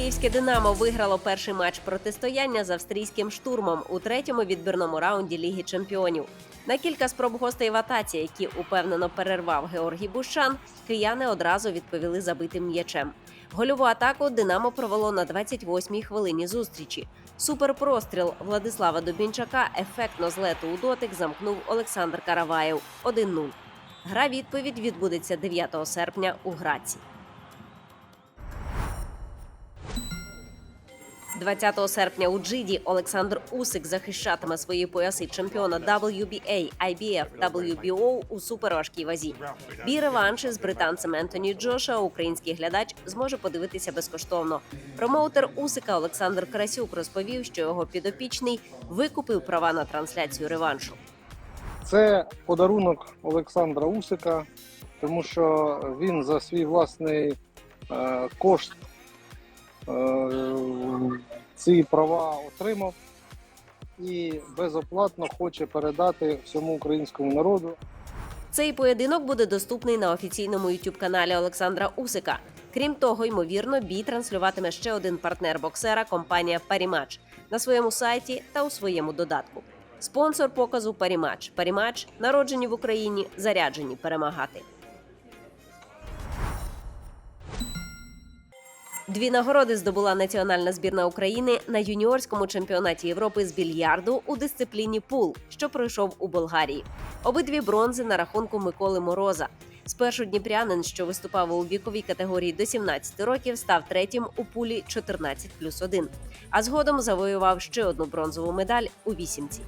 Київське Динамо виграло перший матч протистояння з австрійським штурмом у третьому відбірному раунді Ліги Чемпіонів. На кілька спроб гостей в атаці, які упевнено перервав Георгій Бущан, кияни одразу відповіли забитим м'ячем. Гольову атаку Динамо провело на 28-й хвилині зустрічі. Суперпростріл Владислава Дубінчака ефектно з лету у дотик замкнув Олександр Караваєв 1-0. Гра відповідь відбудеться 9 серпня у Граці. 20 серпня у Джиді Олександр Усик захищатиме свої пояси чемпіона WBA, IBF, WBO у суперважкій вазі. Бій реванші з британцем Ентоні Джоша український глядач зможе подивитися безкоштовно. Промоутер Усика Олександр Красюк розповів, що його підопічний викупив права на трансляцію реваншу. Це подарунок Олександра Усика, тому що він за свій власний е, кошт ці права отримав і безоплатно хоче передати всьому українському народу. Цей поєдинок буде доступний на офіційному youtube каналі Олександра Усика. Крім того, ймовірно, бій транслюватиме ще один партнер боксера компанія Парімач на своєму сайті та у своєму додатку. Спонсор показу Парімач. Парімач народжені в Україні, заряджені перемагати. Дві нагороди здобула національна збірна України на юніорському чемпіонаті Європи з більярду у дисципліні пул, що пройшов у Болгарії. Обидві бронзи на рахунку Миколи Мороза. Спершу дніпрянин, що виступав у віковій категорії до 17 років, став третім у пулі 14 плюс 1, а згодом завоював ще одну бронзову медаль у вісімці.